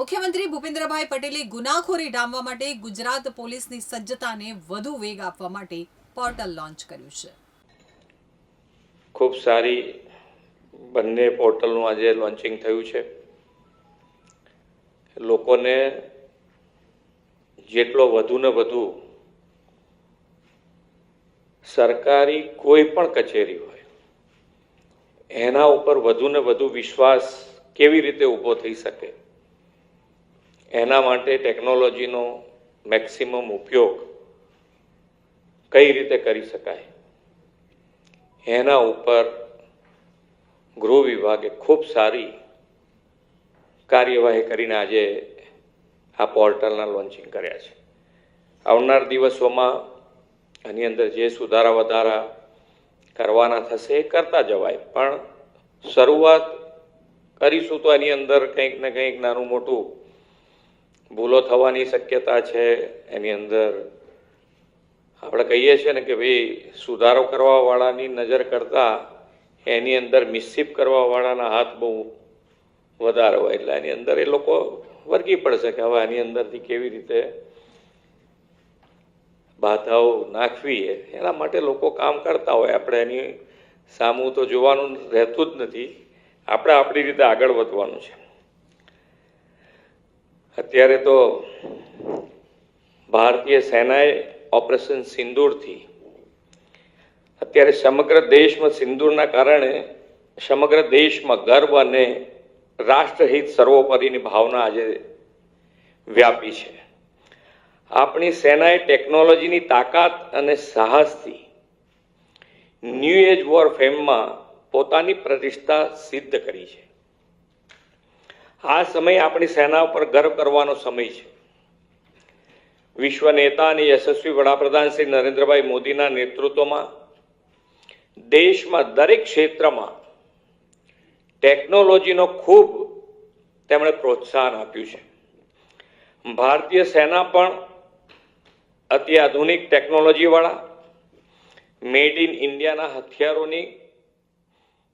મુખ્યમંત્રી ભૂપેન્દ્રભાઈ પટેલે ગુનાખોરી ડામવા માટે ગુજરાત પોલીસની સજ્જતાને વધુ વેગ આપવા માટે પોર્ટલ લોન્ચ કર્યું છે. ખૂબ સારી બંને પોર્ટલનું આજે લોન્ચિંગ થયું છે. લોકોને જેટલો વધુ ને વધુ સરકારી કોઈ પણ કચેરી હોય, એના ઉપર વધુ ને વધુ વિશ્વાસ કેવી રીતે ઊભો થઈ શકે? એના માટે ટેકનોલોજીનો મેક્સિમમ ઉપયોગ કઈ રીતે કરી શકાય? એના ઉપર ગૃહ વિભાગે ખૂબ સારી કાર્યવાહી કરીને આજે આ પોર્ટલના લોન્ચિંગ કર્યા છે. આવનાર દિવસોમાં આની અંદર જે સુધારા વધારા કરવાના થશે એ કરતા જવાય, પણ શરૂઆત કરીશું તો એની અંદર કંઈક ને કંઈક નાનું મોટું ભૂલો થવાની શક્યતા છે, એની અંદર આપણે કહીએ છીએ ને કે ભાઈ, સુધારો કરવાવાળાની નજર કરતાં એની અંદર મિસ્સીપ કરવાવાળાના હાથ બહુ વધારે હોય. એટલે એની અંદર એ લોકો વર્ગી પડશે કે હવે આની અંદરથી કેવી રીતે બાધાઓ નાખવી એના માટે લોકો કામ કરતા હોય. આપણે એની સામું તો જોવાનું રહેતું જ નથી. આપણે આપણી રીતે આગળ વધવાનું છે. અત્યારે તો ભારતીય સેનાએ ઓપરેશન સિંદૂરથી, અત્યારે સમગ્ર દેશમાં સિંદૂરના કારણે સમગ્ર દેશમાં ગર્વ અને રાષ્ટ્રહિત સર્વોપરીની ભાવના આજે વ્યાપી છે. આપણી સેનાએ ટેકનોલોજીની તાકાત અને સાહસથી ન્યૂ એજ વોર ફેમમાં પોતાની પ્રતિષ્ઠા સિદ્ધ કરી છે. આ સમય આપણી સેના ઉપર ગર્વ કરવાનો સમય છે. વિશ્વ નેતા અને યશસ્વી વડાપ્રધાન શ્રી નરેન્દ્રભાઈ મોદીના નેતૃત્વમાં, દેશમાં દરેક ક્ષેત્રમાં ટેકનોલોજીનો ખૂબ તેમણે પ્રોત્સાહન આપ્યું છે. ભારતીય સેના પણ અતિ આધુનિક ટેકનોલોજીવાળા, મેડ ઇન ઇન્ડિયાના હથિયારોની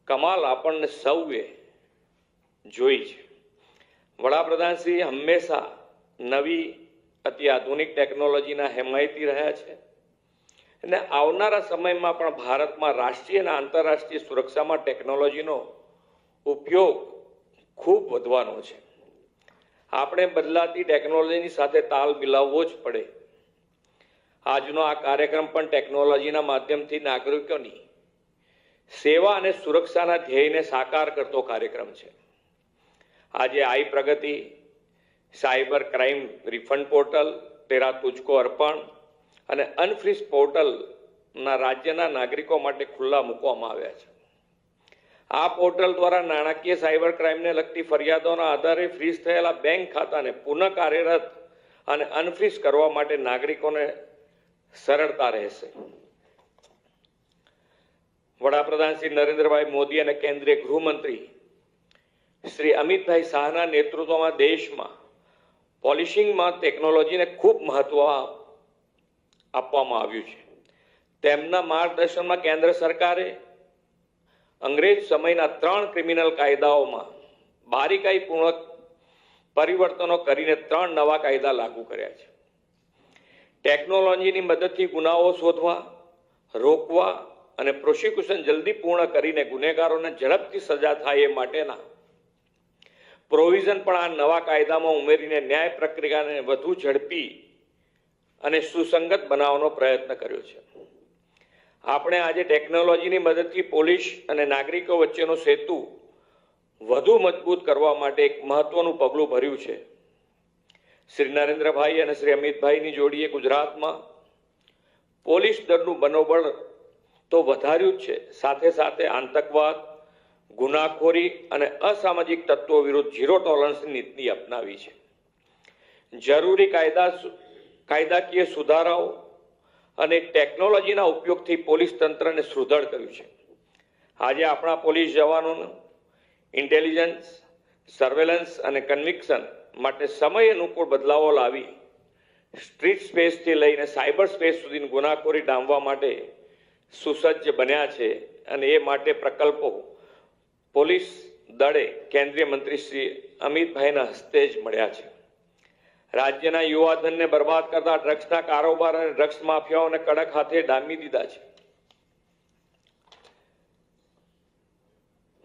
કમાલ આપણને સૌએ જોઈ છે. વડાપ્રધાન શ્રી હંમેશા નવી, અતિ આધુનિક ટેકનોલોજીના હેમાયતી રહ્યા છે. અને આવનારા સમયમાં પણ ભારતમાં રાષ્ટ્રીય અને આંતરરાષ્ટ્રીય સુરક્ષામાં ટેકનોલોજીનો ઉપયોગ ખૂબ વધવાનો છે. આપણે બદલાતી ટેકનોલોજીની સાથે તાલ મિલાવવો જ પડે. આજનો આ કાર્યક્રમ પણ ટેકનોલોજીના માધ્યમથી નાગરિકોની સેવા અને સુરક્ષાના ધ્યેયને સાકાર કરતો કાર્યક્રમ છે. આજે I Pragati, cyber crime refund portal, તેરા તુજકો અર્પણ અને અનફ્રીઝ પોર્ટલના રાજ્યના નાગરિકો માટે ખુલ્લા મૂકવામાં આવ્યા છે. આ પોર્ટલ દ્વારા નાણાકીય સાયબર ક્રાઇમને લગતી ફરિયાદોના આધારે ફ્રીઝ થયેલા બેંક ખાતાને પુનઃ કાર્યરત અને અનફ્રીઝ કરવા માટે નાગરિકોને સરળતા રહેશે. વડાપ્રધાન શ્રી નરેન્દ્રભાઈ મોદી અને કેન્દ્રીય ગૃહમંત્રી શ્રી અમિતભાઈ શાહના નેતૃત્વમાં દેશમાં પોલિશિંગમાં ટેકનોલોજીને ખૂબ મહત્વ આપવામાં આવ્યું છે. તેમના માર્ગદર્શનમાં કેન્દ્ર સરકારે અંગ્રેજ સમયના ત્રણ ક્રિમિનલ કાયદાઓમાં બારીકાઈપૂર્વક પરિવર્તનો કરીને ત્રણ નવા કાયદા લાગુ કર્યા છે. ટેકનોલોજીની મદદથી ગુનાઓ શોધવા, રોકવા અને પ્રોસિક્યુશન જલ્દી પૂર્ણ કરીને ગુનેગારોને ઝડપથી સજા થાય એ માટેના પ્રોવિઝન પણ આ નવા કાયદામાં ઉમેરીને ન્યાય પ્રક્રિયાને વધુ ઝડપી અને સુસંગત બનાવવાનો પ્રયત્ન કર્યો છે. આપણે આજે ટેકનોલોજીની મદદથી પોલીસ અને નાગરિકો વચ્ચેનો સેતુ વધુ મજબૂત કરવા માટે એક મહત્વનું પગલું ભર્યું છે. શ્રી નરેન્દ્રભાઈ અને શ્રી અમિતભાઈની જોડીએ ગુજરાતમાં પોલીસ દળનું મનોબળ તો વધાર્યું જ છે. સાથે સાથે આતંકવાદ ગુનાખોરી અને અસામાજિક તત્વો વિરુદ્ધ ઝીરો ટોલરન્સની નીતિ અપનાવી છે. જરૂરી કાયદા કાયદાકીય સુધારાઓ અને ટેકનોલોજીના ઉપયોગથી પોલીસ તંત્રને સુદૃઢ કર્યું છે. આજે આપણા પોલીસ જવાનોનું ઇન્ટેલિજન્સ, સર્વેલન્સ અને કન્વિક્શન માટે સમય અનુકૂળ બદલાવો લાવી સ્ટ્રીટ સ્પેસથી લઈને સાયબર સ્પેસ સુધીની ગુનાખોરી ડામવા માટે સુસજ્જ બન્યા છે અને એ માટે પ્રકલ્પો પોલીસ દળે કેન્દ્રીય મંત્રી શ્રી અમિતભાઈના હસ્તે જ મળ્યા છે. રાજ્યના યુવાધનને બરબાદ કરતા ડ્રગ્સના કારોબાર અને ડ્રગ્સ માફિયાઓને કડક હાથે ડામી દીધા છે.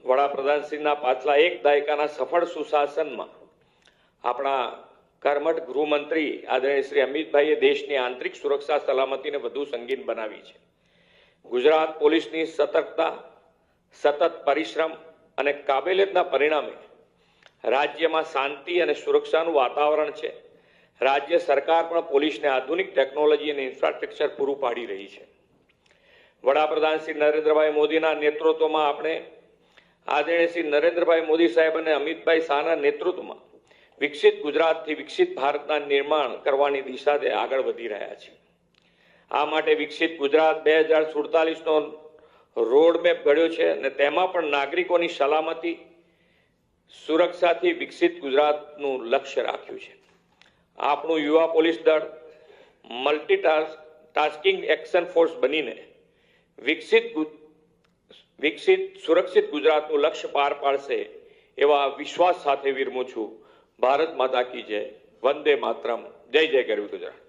વડાપ્રધાનશ્રીના પાછલા એક દાયકાના સફળ સુશાસનમાં આપણા કર્મઠ ગૃહમંત્રી આદરણીય શ્રી અમિતભાઈએ દેશની આંતરિક સુરક્ષા સલામતીને વધુ સંગીન બનાવી છે. ગુજરાત પોલીસની સતર્કતા, સતત પરિશ્રમ અને કાબેલિયતના પરિણામે રાજ્યમાં શાંતિ અને સુરક્ષાનું વાતાવરણ છે. રાજ્ય સરકાર પણ પોલીસને આધુનિક ટેકનોલોજી અને ઇન્ફ્રાસ્ટ્રક્ચર પૂરું પાડી રહી છે. વડાપ્રધાન શ્રી નરેન્દ્રભાઈ મોદીના નેતૃત્વમાં આપણે આદરણીય શ્રી નરેન્દ્રભાઈ મોદી સાહેબ અને અમિતભાઈ શાહના નેતૃત્વમાં વિકસિત ગુજરાતથી વિકસિત ભારતના નિર્માણ કરવાની દિશાએ આગળ વધી રહ્યા છે આ માટે વિકસિત ગુજરાત બે હજાર સુડતાલીસનો રોડમેપ ઘડ્યો છે અને તેમાં પણ નાગરિકોની સલામતી, સુરક્ષાથી વિકસિત ગુજરાતનું લક્ષ્ય રાખ્યું છે. આપણું યુવા પોલીસ દળ મલ્ટી ટાસ્કિંગ એક્શન ફોર્સ બનીને વિકસિત વિકસિત, સુરક્ષિત ગુજરાતનું લક્ષ્ય પાર પાડશે એવા વિશ્વાસ સાથે વિરમું છું. ભારત માતા કી જય. વંદે માતરમ. જય જય ગરવી ગુજરાત.